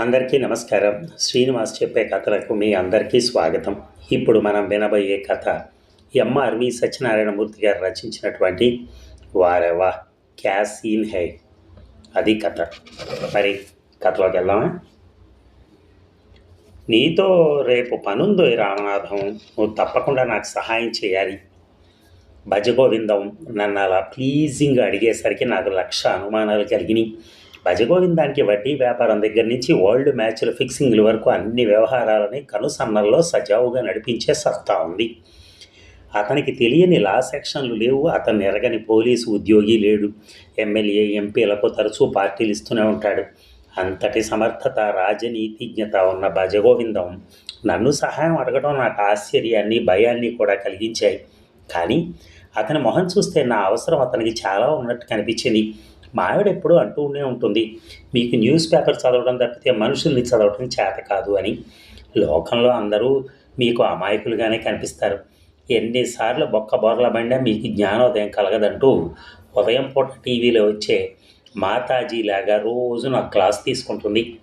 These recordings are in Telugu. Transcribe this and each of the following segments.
అందరికీ నమస్కారం. శ్రీనివాస్ చెప్పే కథలకు మీ అందరికీ స్వాగతం. ఇప్పుడు మనం వినబోయే కథ ఎంఆర్వి సత్యనారాయణమూర్తి గారు రచించినటువంటి వారెవా క్యాస్ హై. అది కథ. మరి కథలోకి వెళ్దామా? నీతో రేపు పనుందో రామనాథం. నువ్వు తప్పకుండా నాకు సహాయం చేయాలి. భజగోవిందం నన్ను అలా ప్లీజింగ్ అడిగేసరికి నాకు లక్ష అనుమానాలు కలిగినాయి. భజగోవిందానికి వడ్డీ వ్యాపారం దగ్గర నుంచి వరల్డ్ మ్యాచ్ల ఫిక్సింగ్ల వరకు అన్ని వ్యవహారాలని కనుసన్నల్లో సజావుగా నడిపించే సత్తా ఉంది. అతనికి తెలియని లా సెక్షన్లు లేవు. అతన్ని ఎరగని పోలీసు ఉద్యోగి లేడు. ఎమ్మెల్యే ఎంపీలకు తరచూ పార్టీలు ఇస్తూనే ఉంటాడు. అంతటి సమర్థత రాజనీతిజ్ఞత ఉన్న భజగోవిందం నన్ను సహాయం అడగడం నాకు ఆశ్చర్యాన్ని భయాన్ని కూడా కలిగించాయి. కానీ అతని మొహం చూస్తే నా అవసరం అతనికి చాలా ఉన్నట్టు కనిపించింది. మా ఆవిడ ఎప్పుడూ అంటూనే ఉంటుంది. మీకు న్యూస్ పేపర్ చదవడం తప్పితే మనుషుల్ని చదవడం చేత కాదు అని. లోకంలో అందరూ మీకు అమాయకులుగానే కనిపిస్తారు. ఎన్నిసార్లు బొక్క బొరల బండా మీకు జ్ఞానోదయం కలగదంటూ ఉదయం పూట టీవీలో వచ్చే మాతాజీలాగా రోజు నా క్లాస్ తీసుకుంటుంది.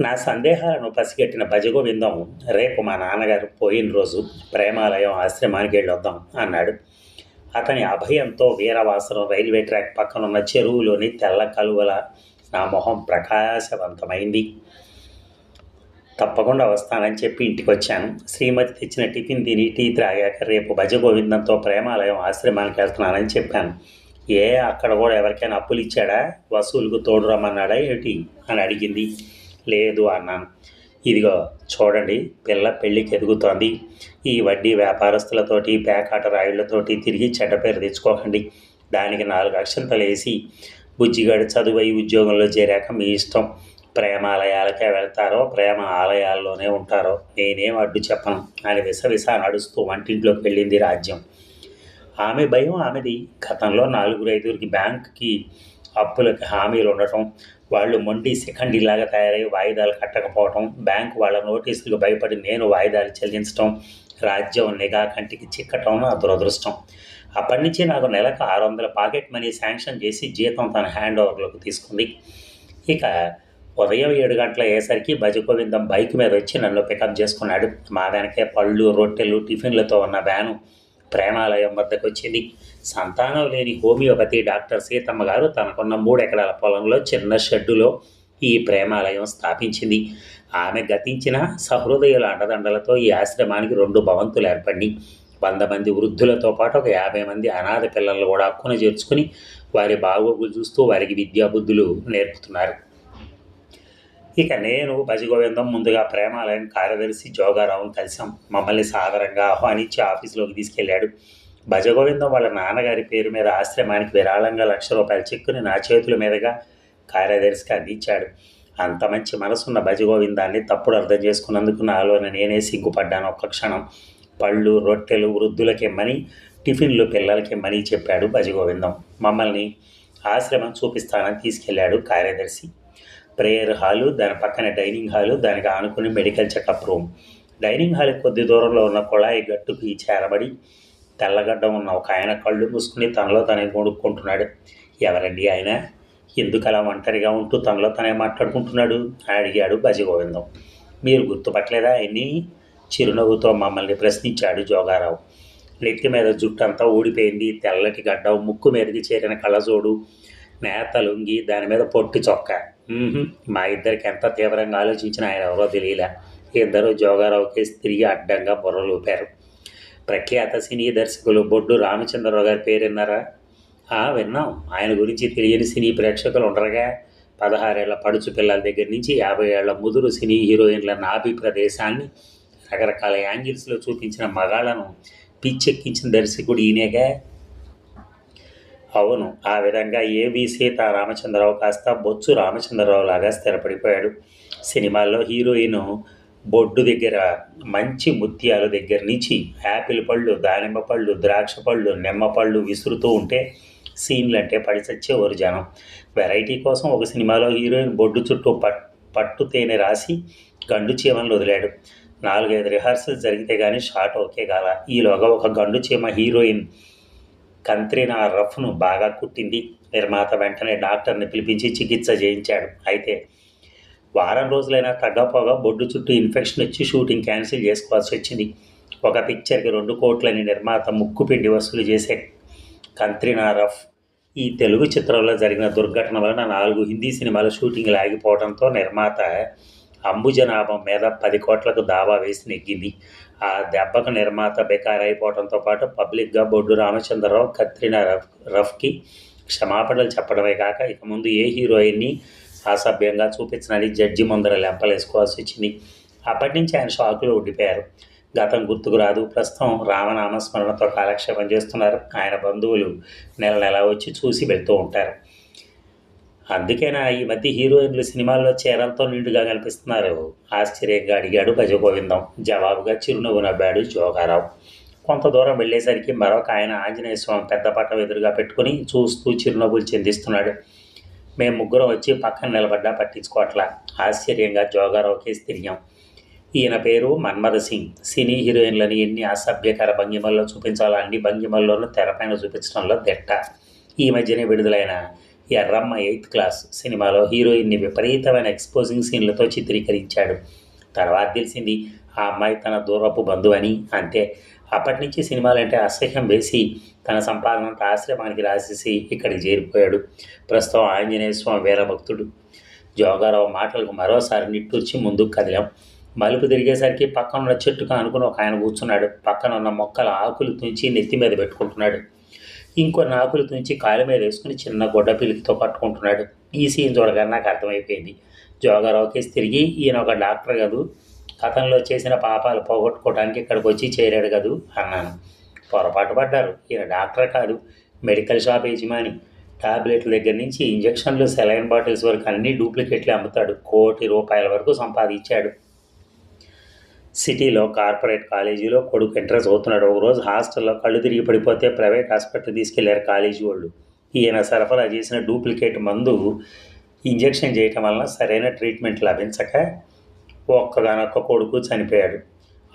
నా సందేహాలను పసిగట్టిన భజగోవిందం రేపు మా నాన్నగారు పోయిన రోజు ప్రేమాలయం ఆశ్రమానికి వెళ్ళొద్దాం అన్నాడు. అతని అభయంతో వీరవాసరం రైల్వే ట్రాక్ పక్కనున్న చెరువులోని తెల్ల కలువల నా మొహం ప్రకాశవంతమైంది. తప్పకుండా వస్తానని చెప్పి ఇంటికి వచ్చాను శ్రీమతి తెచ్చిన టిఫిన్ తిని టీ త్రాగాక రేపు భజగోవిందంతో ప్రేమాలయం ఆశ్రమానికి వెళ్తున్నానని చెప్పాను. ఏ అక్కడ కూడా ఎవరికైనా అప్పులు ఇచ్చాడా? వసూలుకు తోడు రమ్మన్నాడా ఏమిటి అని అడిగింది. లేదు అన్నాను. ఇదిగో చూడండి పిల్ల పెళ్ళికి ఎదుగుతోంది. ఈ వడ్డీ వ్యాపారస్తులతోటి పేకాట రాయుళ్ళతోటి తిరిగి చెడ్డ పేరు తెచ్చుకోకండి. దానికి నాలుగు అక్షంతలు వేసి బుజ్జిగాడు చదువై ఉద్యోగంలో చేరాక మీ ఇష్టం. ప్రేమాలయాలకే వెళ్తారో ప్రేమ ఆలయాల్లోనే ఉంటారో నేనేం అడ్డు చెప్పను. అని విసవిస నడుస్తూ వంటింట్లోకి వెళ్ళింది రాజ్యం. ఆమె భయం ఆమెది. గతంలో నాలుగు ఐదుగురికి బ్యాంక్కి అప్పులకి హామీలు ఉండటం వాళ్ళు మొండి శిఖండిలాగా తయారై వాయిదాలు కట్టకపోవటం బ్యాంకు వాళ్ళ నోటీసులకు భయపడి నేను వాయిదాలు చెల్లించటం రాజ్యం నిఘా కంటికి చిక్కటం నా దురదృష్టం. అప్పటి నుంచి నాకు నెలకు ఆరు వందల పాకెట్ మనీ శాంక్షన్ చేసి జీతం తన హ్యాండ్ ఓవర్లోకి తీసుకుంది. ఇక ఉదయం ఏడు గంటల అయ్యేసరికి భజగోవిందం బైక్ మీద వచ్చి నన్ను పికప్ చేసుకున్నాడు. మా వెనకే పళ్ళు రొట్టెలు టిఫిన్లతో ఉన్న వ్యాను ప్రేమాలయం వద్దకు వచ్చింది. సంతానం లేని హోమియోపతి డాక్టర్ సీతమ్మ గారు తనకున్న మూడు ఎకరాల పొలంలో చిన్న షెడ్డులో ఈ ప్రేమాలయం స్థాపించింది. ఆమె గతించిన సహృదయుల అండదండలతో ఈ ఆశ్రమానికి రెండు భవంతులు ఏర్పడి వంద మంది వృద్ధులతో పాటు ఒక యాభై మంది అనాథ పిల్లలను కూడా అక్కున చేర్చుకుని వారి బాగోగులు చూస్తూ వారికి విద్యాబుద్ధులు నేర్పుతున్నారు. ఇక నేను భజగోవిందం ముందుగా ప్రేమాలయం కార్యదర్శి జోగారావును కలిసాం మమ్మల్ని సాదరంగా ఆహ్వానించి ఆఫీసులోకి తీసుకెళ్ళాడు భజగోవిందం వాళ్ళ నాన్నగారి పేరు మీద ఆశ్రమానికి విరాళంగా లక్ష రూపాయల చెక్కుని నా చేతుల మీదుగా కార్యదర్శికి అందించాడు. అంత మంచి మనసున్న భజగోవిందాన్ని తప్పుడు అర్థం చేసుకున్నందుకు నాలోనే నేనే సిగ్గుపడ్డాను ఒక్క క్షణం. పళ్ళు రొట్టెలు వృద్ధులకిమ్మని టిఫిన్లు పిల్లలకిమ్మని చెప్పాడు భజగోవిందం మమ్మల్ని ఆశ్రమం చూపిస్తానని తీసుకెళ్ళాడు కార్యదర్శి. ప్రేయర్ హాలు దాని పక్కన డైనింగ్ హాలు దానికి ఆనుకుని medical checkup room. Dining hall కొద్ది దూరంలో ఉన్న కుళాయి గట్టుకి చేరబడి తెల్లగడ్డ ఉన్న ఒక ఆయన కళ్ళు మూసుకుని తనలో తనే కొనుక్కుంటున్నాడు ఎవరండి ఆయన? ఎందుకు అలా ఒంటరిగా ఉంటూ తనలో తనే మాట్లాడుకుంటున్నాడు? అని అడిగాడు భజగోవిందం మీరు గుర్తుపట్టలేదా ఆయన్ని? చిరునవ్వుతో మమ్మల్ని ప్రశ్నించాడు జోగారావు. నెత్తి మీద జుట్టంతా ఊడిపోయింది. తెల్లటి గడ్డ ముక్కు మీదకి చేరిన కళ్ళజోడు నేత లుంగి దాని మీద పొట్టి చొక్కా. మా ఇద్దరికి ఎంత తీవ్రంగా ఆలోచించినా ఆయన ఎవరో తెలియలే. ఇద్దరు జోగారావు కేసు తిరిగి అడ్డంగా బుర్రలూపారు ప్రఖ్యాత సినీ దర్శకులు బొడ్డు రామచంద్రరావు గారి పేరు విన్నారా? ఆ, విన్నాం. ఆయన గురించి తెలియని సినీ ప్రేక్షకులు ఉండరుగా. పదహారేళ్ళ పడుచు పిల్లల దగ్గర నుంచి యాభై ఏళ్ళ ముదురు సినీ హీరోయిన్ల నాభి ప్రదేశాన్ని రకరకాల యాంగిల్స్లో చూపించిన మగాళ్ళను పిచ్చెక్కించిన దర్శకుడు ఈయనేగా. అవును ఆ విధంగా ఏవి సీత రామచంద్రరావు కాస్త బొత్సు రామచంద్రరావు లాగా స్థిరపడిపోయాడు. సినిమాల్లో హీరోయిన్ బొడ్డు దగ్గర మంచి ముత్యాల దగ్గర నుంచి యాపిల్ పళ్ళు దానిమ్మ పళ్ళు ద్రాక్ష పళ్ళు నిమ్మ పళ్ళు విసురుతూ ఉంటే సీన్లు అంటే పడిచచ్చేవారు జనం. వెరైటీ కోసం ఒక సినిమాలో హీరోయిన్ బొడ్డు చుట్టూ పట్ పట్టు తేనె రాసి గండు చీమలను వదిలాడు. నాలుగైదు రిహార్సల్స్ జరిగితే కానీ షాట్ ఓకే కాల. ఈలోగా ఒక గండు చీమ హీరోయిన్ కంత్రినా రఫ్ను బాగా కుట్టింది. నిర్మాత వెంటనే డాక్టర్ని పిలిపించి చికిత్స చేయించాడు. అయితే వారం రోజులైనా తగ్గపోగా బొడ్డు చుట్టూ ఇన్ఫెక్షన్ వచ్చి షూటింగ్ క్యాన్సిల్ చేసుకోవాల్సి వచ్చింది. ఒక పిక్చర్కి రెండు కోట్లని నిర్మాత ముక్కుపిండి వసూలు చేసే కంత్రినా రఫ్ ఈ తెలుగు చిత్రంలో జరిగిన దుర్ఘటన వలన నాలుగు హిందీ సినిమాల షూటింగ్లు ఆగిపోవడంతో నిర్మాత అంబుజనాభం మీద పది కోట్లకు దావా వేసి నెగ్గింది. ఆ దెబ్బకు నిర్మాత బెకారైపోవడంతో పాటు పబ్లిక్గా బొడ్డు రామచంద్రరావు కత్రినా రఫ్ రఫ్కి క్షమాపణలు చెప్పడమే కాక ఇక ముందు ఏ హీరోయిన్ని అసభ్యంగా చూపించనని జడ్జి ముందర లెంపలేసుకోవాల్సి వచ్చింది. అప్పటి నుంచి ఆయన షాకులో ఉండిపోయారు. గతం గుర్తుకు రాదు. ప్రస్తుతం రామనామస్మరణతో కాలక్షేపం చేస్తున్నారు. ఆయన బంధువులు నెల నెల వచ్చి చూసి వెళ్తూ ఉంటారు. అందుకేనా ఈ మధ్య హీరోయిన్లు సినిమాల్లో చీరలతో నిండుగా కనిపిస్తున్నారు. ఆశ్చర్యంగా అడిగాడు భజగోవిందం జవాబుగా చిరునవ్వు నవ్వాడు జోగారావు కొంత దూరం వెళ్ళేసరికి మరొక ఆయన ఆంజనేయ స్వామి పెద్ద పట్టం ఎదురుగా పెట్టుకుని చూస్తూ చిరునవ్వులు చెందిస్తున్నాడు. మేము ముగ్గురం వచ్చి పక్కన నిలబడ్డా పట్టించుకోవట్లా. ఆశ్చర్యంగా జోగారావు కేసి తిరిగాం. ఈయన పేరు మన్మథ సింగ్. సినీ హీరోయిన్లని ఎన్ని అసభ్యకర భంగిమల్లో చూపించాలో అన్ని భంగిమల్లోనూ తెరపైన చూపించడంలో దిట్ట. ఈ మధ్యనే విడుదలైన ఎర్రమ్మ ఎయిత్ క్లాస్ సినిమాలో హీరోయిన్ని విపరీతమైన ఎక్స్పోజింగ్ సీన్లతో చిత్రీకరించాడు. తర్వాత తెలిసింది ఆ అమ్మాయి తన దూరపు బంధువు అని అంతే. అప్పటి నుంచి సినిమాలంటే అసహ్యం వేసి తన సంపాదనంత ఆశ్రమానికి రాసేసి ఇక్కడికి చేరిపోయాడు. ప్రస్తుతం ఆంజనేయ స్వామి వీరభక్తుడు. జోగారావు మాటలకు మరోసారి నిట్టూర్చి ముందుకు కదిలాం. మలుపు తిరిగేసరికి పక్కన ఉన్న చెట్టుగా అనుకుని ఒక ఆయన కూర్చున్నాడు. పక్కన ఉన్న మొక్కల ఆకులు తుంచి నెత్తి మీద పెట్టుకుంటున్నాడు. ఇంకో నాకులు తుంచి కాలు మీద వేసుకుని చిన్న గొడ్డ పిలికితో పట్టుకుంటున్నాడు. ఈ సీన్ చూడగానే నాకు అర్థమైపోయింది. జోగారావు కేసు తిరిగి ఈయన ఒక డాక్టర్ కదూ గతంలో చేసిన పాపాలు పోగొట్టుకోవడానికి ఇక్కడికి వచ్చి చేరాడు కదూ అన్నాను. పొరపాటు పడ్డారు. ఈయన డాక్టర్ కాదు మెడికల్ షాప్ యజమాని. టాబ్లెట్ల దగ్గర నుంచి ఇంజక్షన్లు సెలైన్ బాటిల్స్ వరకు అన్ని డూప్లికేట్లు అమ్ముతాడు. కోటి రూపాయల వరకు సంపాదించాడు. సిటీలో కార్పొరేట్ కాలేజీలో కొడుకు ఎంట్రన్స్ అవుతున్నాడు. ఒకరోజు హాస్టల్లో కళ్ళు తిరిగి పడిపోతే ప్రైవేట్ హాస్పిటల్ తీసుకెళ్ళారు కాలేజీ వాళ్ళు. ఈయన సరఫరా చేసిన డూప్లికేట్ మందు ఇంజెక్షన్ చేయటం వలన సరైన ట్రీట్మెంట్ లభించక ఒక్కగానొక్క కొడుకు చనిపోయాడు.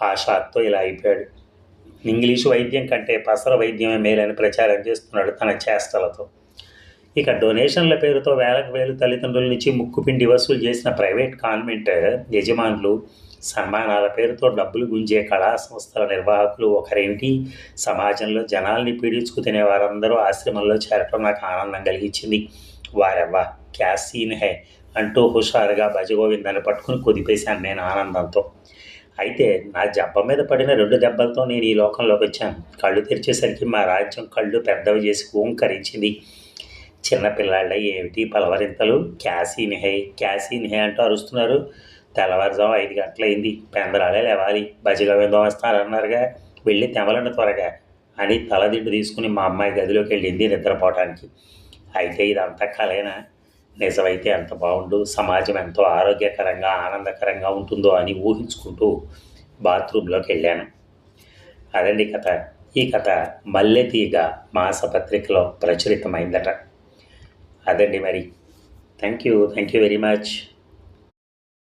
ఆ షాక్తో ఇలా అయిపోయాడు. ఇంగ్లీషు వైద్యం కంటే పసర వైద్యమే మేలని ప్రచారం చేస్తున్నాడు తన చేష్టలతో. ఇక డొనేషన్ల పేరుతో వేలకు వేలు తల్లిదండ్రుల నుంచి ముక్కుపిండి వసూలు చేసిన ప్రైవేట్ కాన్వెంట్ యజమానులు సన్మానాల పేరుతో డబ్బులు గుంజే కళా సంస్థల నిర్వాహకులు ఒకరేమిటి? సమాజంలో జనాల్ని పీడించుకు తినే వారందరూ ఆశ్రమంలో చేరటం నాకు ఆనందం కలిగించింది. వారెవ్వా క్యాసీన్ సీన్ హే అంటూ హుషారుగా భజగోవిందాన్ని పట్టుకుని కుదిపేశాను నేను ఆనందంతో. అయితే నా జబ్బ మీద పడిన రెండు దెబ్బలతో నేను ఈ లోకంలోకి వచ్చాను. కళ్ళు తెరిచేసరికి మా రాజ్యం కళ్ళు పెద్దవి చేసి ఓంకరించింది. చిన్నపిల్లాళ్ళ ఏమిటి పలవరింతలు? క్యాసీన్ హే క్యాసీన్ హే అంటూ అరుస్తున్నారు. తెల్లవారుజాము ఐదు గంటలైంది. పెందరాలే లేవాలి. బజగోవిందం వస్తారన్నారుగా వెళ్ళి తెమలండి త్వరగా అని తలదిండు తీసుకుని మా అమ్మాయి గదిలోకి వెళ్ళింది నిద్రపోవటానికి అయితే ఇదంతా కలైనా నిజమైతే ఎంత బాగుండు సమాజం ఎంతో ఆరోగ్యకరంగా ఆనందకరంగా ఉంటుందో అని ఊహించుకుంటూ బాత్రూంలోకి వెళ్ళాను. అదండి కథ. ఈ కథ మల్లెతీగ మాసపత్రికలో ప్రచురితమైందట. అదండి మరి. Thank you thank you very much.